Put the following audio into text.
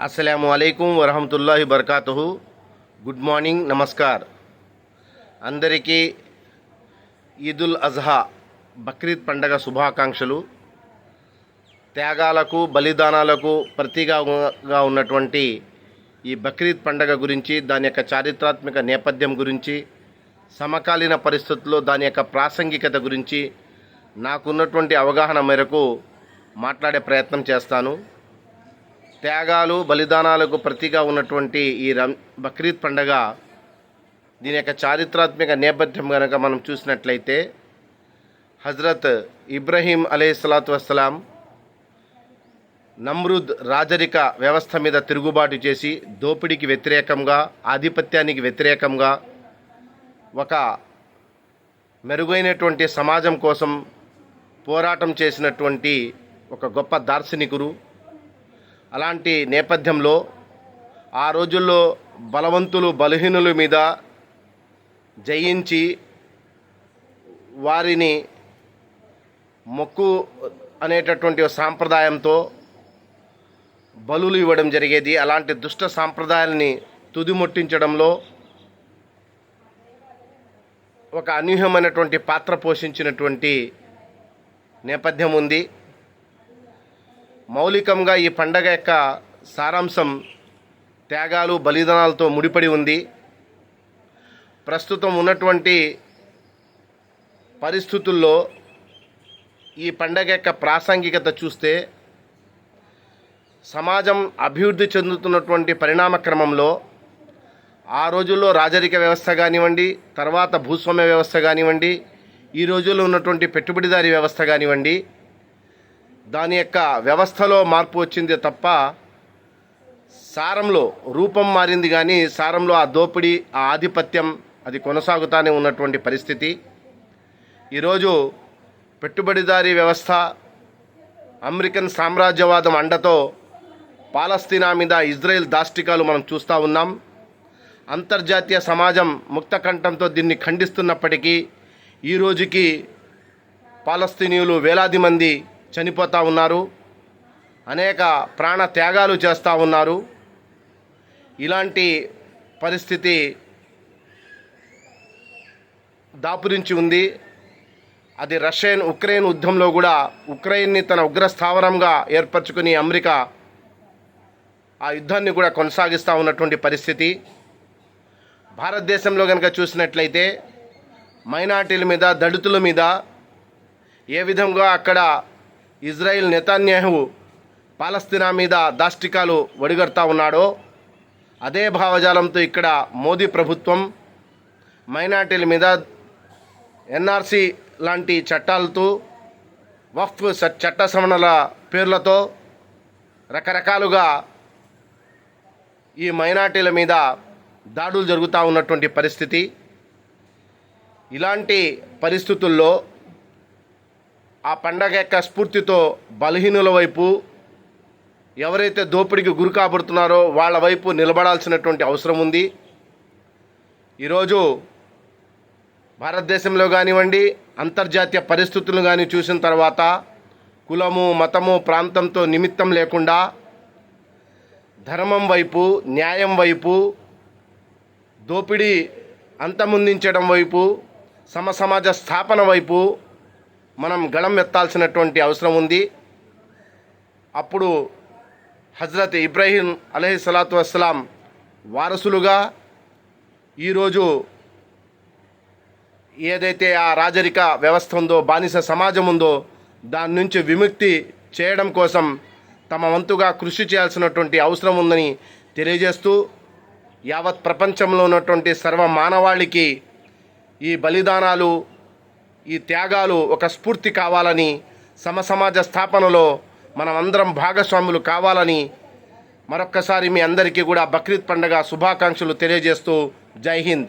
అస్సలం అయికం వరహమతుల్లాహి బర్కాతుహు. గుడ్ మార్నింగ్ నమస్కార్. అందరికీ ఈదుల్ అజ్హా బక్రీద్ పండగ శుభాకాంక్షలు. త్యాగాలకు బలిదానాలకు ప్రతీకగా ఉన్నటువంటి ఈ బక్రీద్ పండగ గురించి దాని యొక్క చారిత్రాత్మక నేపథ్యం గురించి సమకాలీన పరిస్థితుల్లో దాని యొక్క ప్రాసంగికత గురించి నాకున్నటువంటి అవగాహన మేరకు మాట్లాడే ప్రయత్నం చేస్తాను. త్యాగాలు బలిదానాలకు ప్రతిగా ఉన్నటువంటి ఈ రం బక్రీద్ పండగ దీని యొక్క చారిత్రాత్మక నేపథ్యం కనుక మనం చూసినట్లయితే హజరత్ ఇబ్రహీం అలీస్లాతు వస్సలాం నమ్రుద్ రాజరిక వ్యవస్థ మీద తిరుగుబాటు చేసి దోపిడీకి వ్యతిరేకంగా ఆధిపత్యానికి వ్యతిరేకంగా ఒక మెరుగైనటువంటి సమాజం కోసం పోరాటం చేసినటువంటి ఒక గొప్ప దార్శనికుడు అలాంటి నేపథ్యంలో ఆ రోజుల్లో బలవంతులు బలహీనుల మీద జయించి వారిని మొక్కు అనేటటువంటి సాంప్రదాయంతో బలులు ఇవ్వడం జరిగేది. అలాంటి దుష్ట సాంప్రదాయాల్ని తుదిముట్టించడంలో ఒక అనూహ్యమైనటువంటి పాత్ర పోషించినటువంటి నేపథ్యం ఉంది. మౌలికంగా ఈ పండగ యొక్క సారాంశం త్యాగాలు బలిదానాలతో ముడిపడి ఉంది. ప్రస్తుతం ఉన్నటువంటి పరిస్థితుల్లో ఈ పండగ యొక్క ప్రాసంగికత చూస్తే సమాజం అభివృద్ధి చెందుతున్నటువంటి పరిణామ క్రమంలో ఆ రోజుల్లో రాజరిక వ్యవస్థ కానివ్వండి తర్వాత భూస్వామ్య వ్యవస్థ కానివ్వండి ఈ రోజుల్లో ఉన్నటువంటి పెట్టుబడిదారీ వ్యవస్థ కానివ్వండి దాని యొక్క వ్యవస్థలో మార్పు వచ్చింది తప్ప సారంలో రూపం మారింది కానీ సారంలో ఆ దోపిడీ ఆ ఆధిపత్యం అది కొనసాగుతానే ఉన్నటువంటి పరిస్థితి. ఈరోజు పెట్టుబడిదారీ వ్యవస్థ అమెరికన్ సామ్రాజ్యవాదం అండతో పాలస్తీనా మీద ఇజ్రాయెల్ దాష్టికాలు మనం చూస్తూ ఉన్నాం. అంతర్జాతీయ సమాజం ముక్త కంఠంతో దీన్ని ఖండిస్తున్నప్పటికీ ఈ రోజుకి పాలస్తీనియులు వేలాది మంది చనిపోతూ ఉన్నారు. అనేక ప్రాణ త్యాగాలు చేస్తూ ఉన్నారు. ఇలాంటి పరిస్థితి దాపురించి ఉంది. అది రష్యన్ ఉక్రెయిన్ యుద్ధంలో కూడా ఉక్రెయిన్ని తన ఉగ్ర స్థావరంగా ఏర్పరచుకుని అమెరికా ఆ యుద్ధాన్ని కూడా కొనసాగిస్తూ ఉన్నటువంటి పరిస్థితి. భారతదేశంలో కనుక చూసినట్లయితే మైనార్టీల మీద దళితుల మీద ఏ విధంగా అక్కడ ఇజ్రాయిల్ నెతాన్యాహు పాలస్తీనా మీద దాష్టికాలు వడిగడతా ఉన్నాడో అదే భావజాలంతో ఇక్కడ మోదీ ప్రభుత్వం మైనార్టీల మీద ఎన్ఆర్సి లాంటి చట్టాలతో వఫ్ చట్ట సవరణల పేర్లతో రకరకాలుగా ఈ మైనార్టీల మీద దాడులు జరుగుతూ ఉన్నటువంటి పరిస్థితి. ఇలాంటి పరిస్థితుల్లో ఆ పండగ యొక్క స్ఫూర్తితో బలహీనుల వైపు ఎవరైతే దోపిడీకి గురి కాబడుతున్నారో వాళ్ళ వైపు నిలబడాల్సినటువంటి అవసరం ఉంది. ఈరోజు భారతదేశంలో కానివ్వండి అంతర్జాతీయ పరిస్థితులను కానీ చూసిన తర్వాత కులము మతము ప్రాంతంతో నిమిత్తం లేకుండా ధర్మం వైపు న్యాయం వైపు దోపిడీ అంతమొందించడం వైపు సమసమాజ స్థాపన వైపు మనం గళం ఎత్తాల్సినటువంటి అవసరం ఉంది. అప్పుడు హజరత్ ఇబ్రాహీం అలహి సలాతు వస్సలాం వారసులుగా ఈరోజు ఏదైతే ఆ రాజరిక వ్యవస్థ ఉందో బానిస సమాజం ఉందో దాని నుంచి విముక్తి చేయడం కోసం తమ వంతుగా కృషి చేయాల్సినటువంటి అవసరం ఉందని తెలియజేస్తూ యావత్ ప్రపంచంలో ఉన్నటువంటి సర్వ మానవాళికి ఈ బలిదానాలు ఈ త్యాగాలు ఒక స్ఫూర్తి కావాలని సమసమాజ స్థాపనలో మనమందరం భాగస్వాములు కావాలని మరొక్కసారి మీ అందరికీ కూడా బక్రీద్ పండగ శుభాకాంక్షలు తెలియజేస్తూ జై హింద్.